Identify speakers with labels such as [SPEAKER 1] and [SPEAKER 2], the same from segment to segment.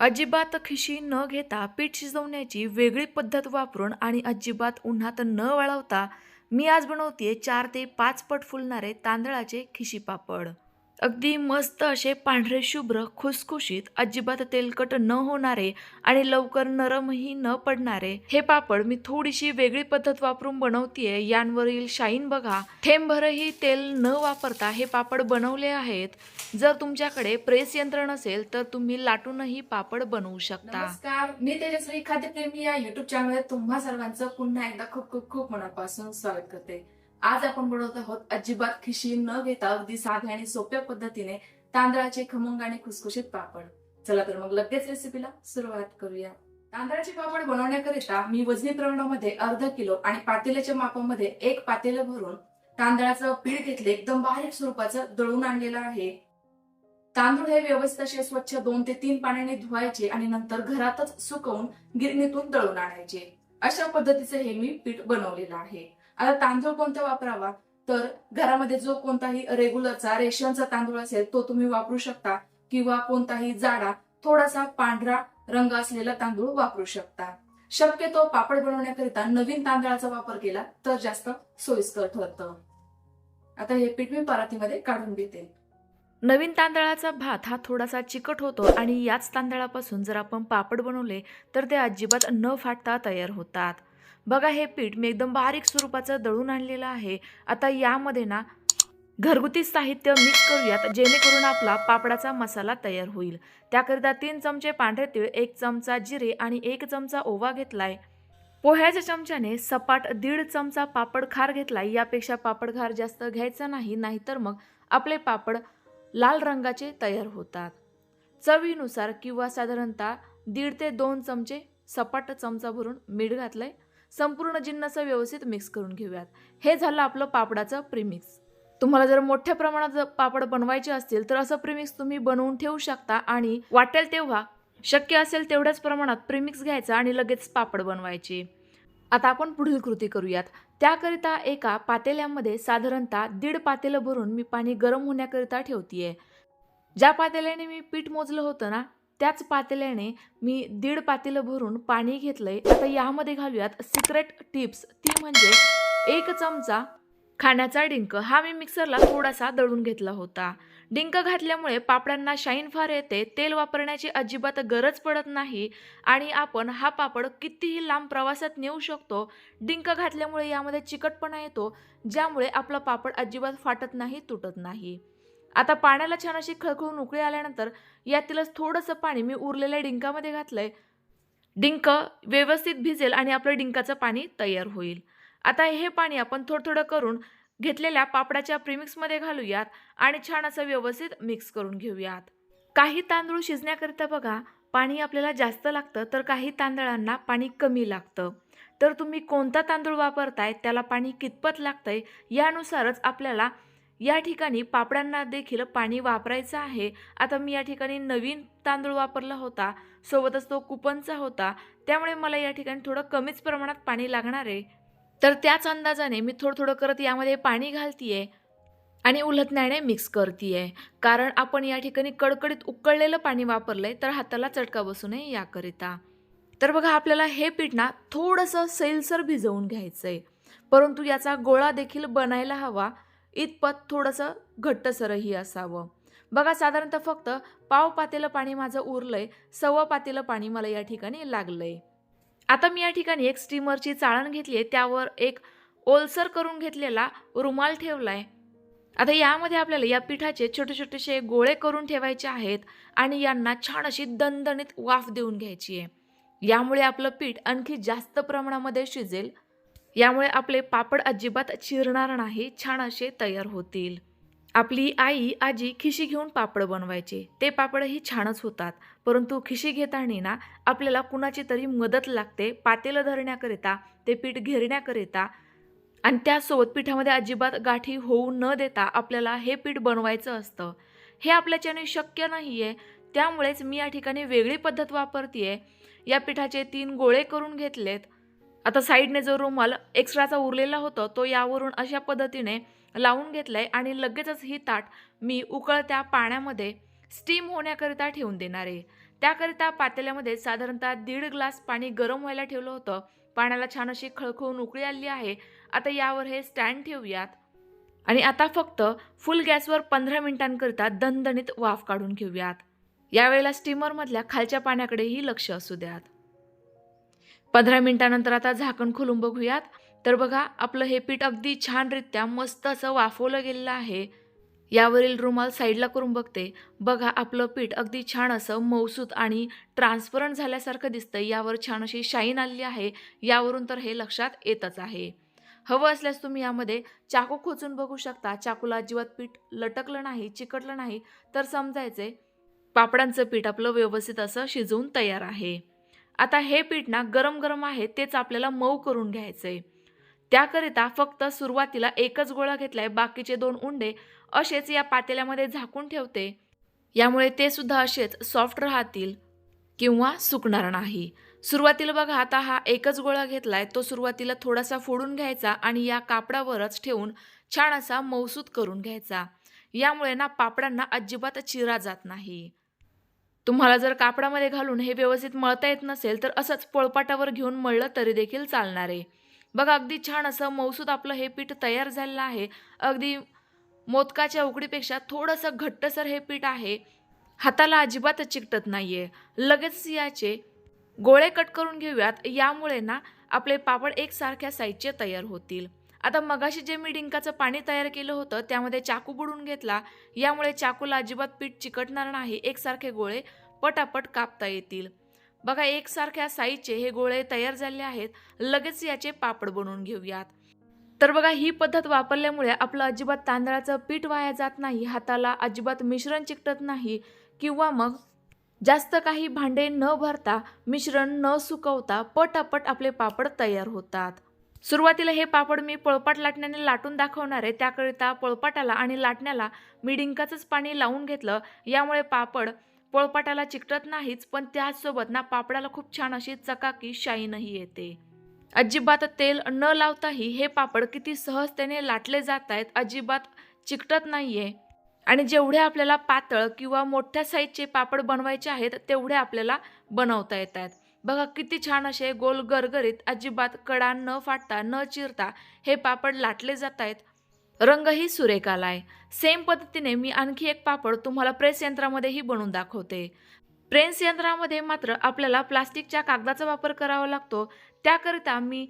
[SPEAKER 1] अजिबात खिशी न घेता पीठ शिजवण्याची वेगळी पद्धत वापरून आणि अजिबात उन्हात न वळवता मी आज बनवते चार ते पाच पट फुलणारे तांदळाचे खिशी पापड. अगदी मस्त असे पांढरे शुभ्र खुसखुशीत अजिबात तेलकट न होणारे आणि लवकर नरमही न पडणारे. हे पापड मी थोडीशी वेगळी पद्धत वापरून बनवतीये यांवरील शाईन बघा. थेंबभरही तेल न वापरता हे पापड बनवले आहेत. जर तुमच्याकडे प्रेस यंत्र नसेल तर तुम्ही लाटूनही पापड बनवू शकता.
[SPEAKER 2] नमस्कार मी तेजस्वी खाद्यप्रेमी या युट्यूब चॅनल तुम्हा सर्वांचं पुन्हा एकदा खूप खूप खूप मनापासून स्वागत करते. आज आपण बनवत आहोत अजिबात खिशी न घेता अगदी साध्या आणि सोप्या पद्धतीने तांदळाचे खमंग आणि खुसखुशीत पापड. चला तर मग लगेच रेसिपीला सुरुवात करूया. तांदळाचे पापड बनवण्याकरिता मी वजनी प्रमाणामध्ये अर्ध किलो आणि पातेल्याच्या मापामध्ये एक पातेलं भरून तांदळाचं पीठ घेतले एकदम बारीक स्वरूपाचं दळून आणलेलं आहे. तांदूळ हे व्यवस्थित असे स्वच्छ दोन ते तीन पाण्याने धुवायचे आणि नंतर घरातच सुकवून गिरणीतून दळून आणायचे. अशा पद्धतीचे हे मी पीठ बनवलेलं आहे. आता तांदूळ कोणता वापरावा? तर घरामध्ये जो कोणताही रेग्युलरचा रेशनचा तांदूळ असेल तो तुम्ही वापरू शकता. किंवा कोणताही जाडा थोडासा पांढरा रंग असलेला तांदूळ वापरू शकता. शक्यतो पापड बनवण्याकरिता नवीन तांदळाचा वापर केला तर जास्त सोयीस्कर ठरतं. आता हे पीठ मी परातीमध्ये काढून घेते.
[SPEAKER 1] नवीन तांदळाचा भात हा थोडासा चिकट होतो आणि याच तांदळापासून जर आपण पापड बनवले तर ते अजिबात न फाटता तयार होतात. बघा हे पीठ मी एकदम बारीक स्वरूपाचं दळून आणलेलं आहे. आता यामध्ये ना घरगुती साहित्य मिक्स करूयात जेणेकरून आपला पापडाचा मसाला तयार होईल. त्याकरिता तीन चमचे पांढरे तीळ एक चमचा जिरे आणि एक चमचा ओवा घेतलाय. पोह्याच्या चमच्याने सपाट दीड चमचा पापड खार घेतलाय. यापेक्षा पापड खार जास्त घ्यायचा नाही नाहीतर मग आपले पापड लाल रंगाचे तयार होतात. चवीनुसार किंवा साधारणतः दीड ते दोन चमचे सपाट चमचा भरून मीठ घातलंय. संपूर्ण जिन्नस व्यवस्थित मिक्स करून घेऊयात. हे झालं आपलं पापडाचं प्रीमिक्स तुम्हाला जर मोठ्या प्रमाणात पापड बनवायचे असतील तर असं प्रीमिक्स तुम्ही बनवून ठेवू शकता आणि वाटेल तेव्हा शक्य असेल तेवढ्याच प्रमाणात प्रीमिक्स घ्यायचं आणि लगेच पापड बनवायचे. आता आपण पुढील कृती करूयात. त्याकरिता एका पातेल्यामध्ये साधारणतः दीड पातेलं भरून मी पाणी गरम होण्याकरिता ठेवतीये. ज्या पातेल्याने मी पीठ मोजलं होतं ना त्याच पातेल्याने मी दीड पातेलं भरून पाणी घेतलंय. आता यामध्ये घालूयात सिक्रेट टिप्स ती म्हणजे एक चमचा खाण्याचा डिंक. हा मी मिक्सरला थोडासा दळून घेतला होता. डिंक घातल्यामुळे पापडांना शाईन फार येते. तेल वापरण्याची अजिबात गरज पडत नाही आणि आपण हा पापड कितीही लांब प्रवासात नेऊ शकतो डिंक घातल्यामुळे यामध्ये चिकटपणा येतो ज्यामुळे आपला पापड अजिबात फाटत नाही तुटत नाही. आता पाण्याला छान अशी खळखळून उकळी आल्यानंतर यातीलच थोडंसं पाणी मी उरलेल्या डिंकामध्ये घातलंय. डिंक व्यवस्थित भिजेल आणि आपलं डिंकाचं पाणी तयार होईल. आता हे पाणी आपण थोडं थोडं करून घेतलेल्या पापडाच्या प्रिमिक्समध्ये घालूयात आणि छान असं व्यवस्थित मिक्स करून घेऊयात. काही तांदूळ शिजण्याकरिता बघा पाणी आपल्याला जास्त लागतं तर काही तांदळांना पाणी कमी लागतं. तर तुम्ही कोणता तांदूळ वापरताय त्याला पाणी कितपत लागतंय यानुसारच आपल्याला या ठिकाणी पापडांना देखील पाणी वापरायचं आहे. आता मी या ठिकाणी नवीन तांदूळ वापरला होता. सोबतच तो कुपनचा होता. त्यामुळे मला या ठिकाणी थोडं कमीच प्रमाणात पाणी लागणार आहे. तर त्याच अंदाजाने मी थोडं थोडं करत यामध्ये पाणी घालतीये आणि उलटण्याने मिक्स करतीये. कारण आपण या ठिकाणी कडकडीत उकळलेलं पाणी वापरलंय तर हाताला चटका बसू नये याकरिता. तर बघा आपल्याला हे पीठ ना थोडंसं सैलसर भिजवून घ्यायचं आहे परंतु याचा गोळा देखील बनायला हवा. इतपत थोडंसं घट्टसरही असावं. बघा साधारणतः फक्त पाव पातेलं पाणी माझं उरलंय सव्वा पातेलं पाणी मला या ठिकाणी लागलंय. आता मी या ठिकाणी एक स्टीमरची चाळण घेतली आहे त्यावर एक ओलसर करून घेतलेला रुमाल ठेवलाय. आता यामध्ये आपल्याला या पिठाचे छोटे छोटेसे गोळे करून ठेवायचे आहेत आणि यांना छान अशी दणदणीत वाफ देऊन घ्यायची आहे. यामुळे आपलं पीठ आणखी जास्त प्रमाणामध्ये शिजेल यामुळे आपले पापड अजिबात चिरणार नाही छान असे तयार होतील. आपली आई आजी खिशी घेऊन पापड बनवायचे. ते पापडही छानच होतात. परंतु खिशी घेताना ना आपल्याला कुणाची तरी मदत लागते पातेलं धरण्याकरिता ते पीठ घेरण्याकरिता. आणि त्यासोबत पिठामध्ये अजिबात गाठी होऊ न देता आपल्याला हे पीठ बनवायचं असतं. हे आपल्याच्याने शक्य नाही आहे त्यामुळेच मी या ठिकाणी वेगळी पद्धत वापरते आहे या पिठाचे तीन गोळे करून घेतलेत. आता साईडने जो रुमाल एक्स्ट्राचा उरलेला होता तो यावरून अशा पद्धतीने लावून घेतलाय आणि लगेचच ही ताट मी उकळत्या पाण्यामध्ये स्टीम होण्याकरिता ठेवून देणार आहे. त्याकरिता पातेल्यामध्ये साधारणतः दीड ग्लास पाणी गरम व्हायला ठेवलं होतं. पाण्याला छान अशी खळखळून उकळी आली आहे. आता यावर हे स्टँड ठेवूयात. आणि आता फक्त फुल गॅसवर पंधरा मिनिटांकरिता दणदणीत वाफ काढून घेऊयात. यावेळेला स्टीमरमधल्या खालच्या पाण्याकडेही लक्ष असू द्यात. पंधरा मिनिटानंतर आता झाकण खोलून बघूयात. तर बघा आपलं हे पीठ अगदी छानरित्या मस्त असं वाफवलं गेलेलं आहे. यावरील रुमाल साईडला करून बघते. बघा आपलं पीठ अगदी छान असं मौसूत आणि ट्रान्सपरंट झाल्यासारखं दिसतं यावर छान अशी शाईन आली आहे. यावरून तर हे लक्षात येतच आहे. हवं असल्यास तुम्ही यामध्ये चाकू खोचून बघू शकता. चाकूला अजिबात पीठ लटकलं नाही चिकटलं नाही. तर समजायचे पापडांचं पीठ आपलं व्यवस्थित असं शिजवून तयार आहे. आता हे पीठ ना गरम गरम आहे तेच आपल्याला मऊ करून घ्यायचं आहे त्याकरिता फक्त सुरुवातीला एकच गोळा घेतलाय बाकीचे दोन उंडे असेच या पातेल्यामध्ये झाकून ठेवते. यामुळे ते सुद्धा असेच सॉफ्ट राहतील किंवा सुकणार नाही. सुरुवातीला बघा आता हा एकच गोळा घेतलाय तो सुरुवातीला थोडासा फोडून घ्यायचा आणि या कापडावरच ठेवून छान असा मौसूद करून घ्यायचा. यामुळे ना पापडांना अजिबात चिरा जात नाही. तुम्हाला जर कापडामध्ये घालून हे व्यवस्थित मळता येत नसेल तर असंच पोळपाटावर घेऊन मळलं तरी देखील चालणार आहे. बघा अगदी छान असं मौसूद आपलं हे पीठ तयार झालेलं आहे. अगदी मोदकाच्या उकडीपेक्षा थोडंसं घट्टसर हे पीठ आहे. हाताला अजिबात चिकटत नाही आहे लगेच याचे गोळे कट करून घेऊयात. यामुळे ना आपले पापड एकसारख्या साईजचे तयार होतील. आता मगाशी जे मी डिंकाचं पाणी तयार केलं होतं त्यामध्ये चाकू बुडून घेतला यामुळे चाकूला अजिबात पीठ चिकटणार नाही एकसारखे गोळे पटापट कापता येतील. बघा एकसारख्या साईजचे हे गोळे तयार झाले आहेत लगेच याचे पापड बनवून घेऊयात. तर बघा ही पद्धत वापरल्यामुळे आपलं अजिबात तांदळाचं पीठ वाया जात नाही हाताला अजिबात मिश्रण चिकटत नाही किंवा मग जास्त काही भांडे न भरता मिश्रण न सुकवता पटापट आपले पापड तयार होतात. सुरुवातीला हे पापड मी पळपाट लाटण्याने लाटून दाखवणार आहे. त्याकरिता पळपाटाला आणि लाटण्याला मी डिंकाचंच पाणी लावून घेतलं. यामुळे पापड पळपाटाला चिकटत नाहीच पण त्याचसोबत ना पापडाला खूप छान अशी चकाकी शाईनही येते. अजिबात तेल न लावताही हे पापड किती सहजतेने लाटले जात आहेत अजिबात चिकटत नाहीये. आणि जेवढे आपल्याला पातळ किंवा मोठ्या साईजचे पापड बनवायचे आहेत तेवढे आपल्याला बनवता येत आहेत बघा किती छान असे गोल गरगरीत अजिबात कडा न फाटता न चिरता हे पापड लाटले जात आहेत रंगही सुरेख आला आहे. सेम पद्धतीने मी आणखी एक पापड तुम्हाला प्रेस यंत्रामध्येही बनवून दाखवते. प्रेस यंत्रामध्ये मात्र आपल्याला प्लास्टिकच्या कागदाचा वापर करावा लागतो. त्याकरिता मी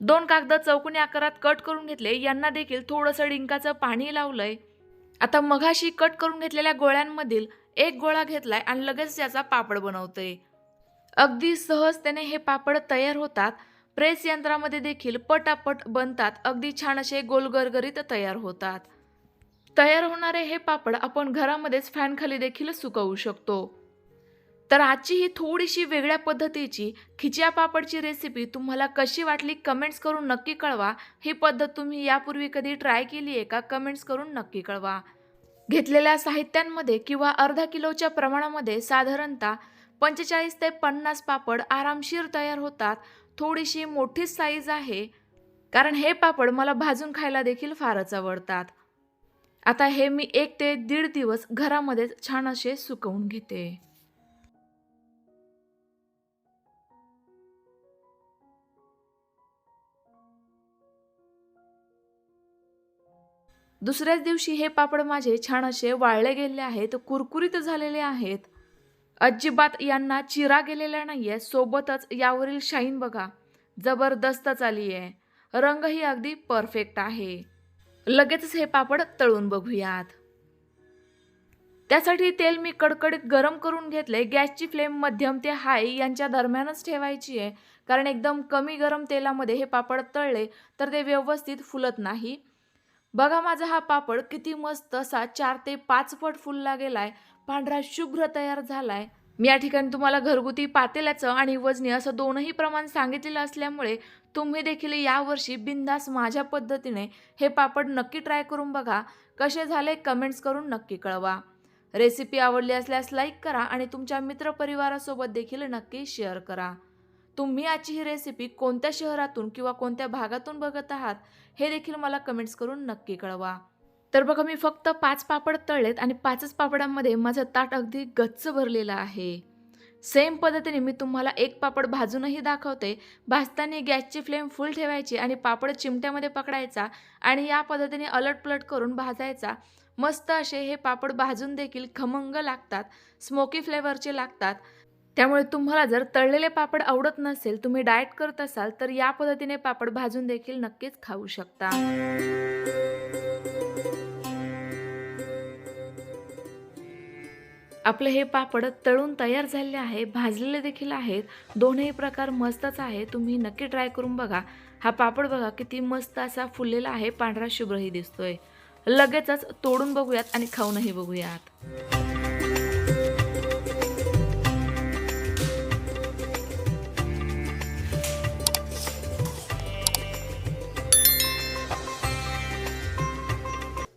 [SPEAKER 1] दोन कागद चौकोनी आकारात कट करून घेतले. यांना देखील थोडंसं डिंकाचं पाणी लावलंय. आता मघाशी कट करून घेतलेल्या गोळ्यांमधील एक गोळा घेतलाय आणि लगेच याचा पापड बनवतोय अगदी सहजतेने हे पापड तयार होतात. प्रेस यंत्रामध्ये देखील पटापट बनतात. अगदी छान असे गोलगरगरीत तयार होतात. तयार होणारे हे पापड आपण घरामध्येच फॅनखाली देखील सुकवू शकतो. तर आजची ही थोडीशी वेगळ्या पद्धतीची खिचिया पापडची रेसिपी तुम्हाला कशी वाटली कमेंट्स करून नक्की कळवा. ही पद्धत तुम्ही यापूर्वी कधी ट्राय केली आहे का कमेंट्स करून नक्की कळवा. घेतलेल्या साहित्यांमध्ये किंवा अर्धा किलोच्या प्रमाणामध्ये साधारणतः पंचेचाळीस ते पन्नास पापड आरामशीर तयार होतात. थोडीशी मोठी साईज आहे. कारण हे पापड मला भाजून खायला देखील फारच आवडतात. आता हे मी एक ते दीड दिवस घरामध्येच छान असे सुकवून घेते. दुसऱ्याच दिवशी हे पापड माझे छान असे वाळले गेले आहेत कुरकुरीत झालेले आहेत. अजिबात यांना चिरा गेलेला नाहीये सोबतच यावरील शाईन बघा. जबरदस्तच आली आहे रंगही अगदी परफेक्ट आहे. लगेचच हे पापड तळून बघूयात. त्यासाठी तेल मी कडकडीत गरम करून घेतले. गॅसची फ्लेम मध्यम ते हाय यांच्या दरम्यानच ठेवायची आहे कारण एकदम कमी गरम तेलामध्ये हे पापड तळले तर ते व्यवस्थित फुलत नाही. बघा माझा हा पापड किती मस्त असा चार ते पाच फट फुलला गेलाय. पांढरा शुभ्र तयार झालाय. मी या ठिकाणी तुम्हाला घरगुती पातेल्याचं आणि वजनी असं दोनही प्रमाण सांगितलेलं असल्यामुळे तुम्ही देखील यावर्षी बिंदास माझ्या पद्धतीने हे पापड नक्की ट्राय करून बघा. कसे झाले कमेंट्स करून नक्की कळवा. रेसिपी आवडली असल्यास लाईक करा आणि तुमच्या मित्रपरिवारासोबत देखील नक्की शेअर करा. तुम्ही आजची ही रेसिपी कोणत्या शहरातून किंवा कोणत्या भागातून बघत आहात हे देखील मला कमेंट्स करून नक्की कळवा. तर बघा मी फक्त पाच पापड तळलेत आणि पाचच पापडांमध्ये माझं ताट अगदी गच्च भरलेलं आहे. सेम पद्धतीने मी तुम्हाला एक पापड भाजूनही दाखवते. भाजताना गॅसची फ्लेम फुल ठेवायची आणि पापड चिमट्यामध्ये पकडायचा आणि या पद्धतीने अलटपलट करून भाजायचा. मस्त असे हे पापड भाजून देखील खमंग लागतात स्मोकी फ्लेवरचे लागतात. त्यामुळे तुम्हाला जर तळलेले पापड आवडत नसेल तुम्ही डाएट करत असाल तर या पद्धतीने पापड भाजून देखील नक्कीच खाऊ शकता. आपले हे पापड तळून तयार झालेले आहे भाजलेले देखील आहेत. दोनही प्रकार मस्तच आहे. तुम्ही नक्की ट्राय करून बघा. हा पापड बघा किती मस्त असा फुललेला आहे. पांढरा शुभ्रही दिसतोय. लगेचच तोडून बघूयात आणि खाऊनही बघूयात.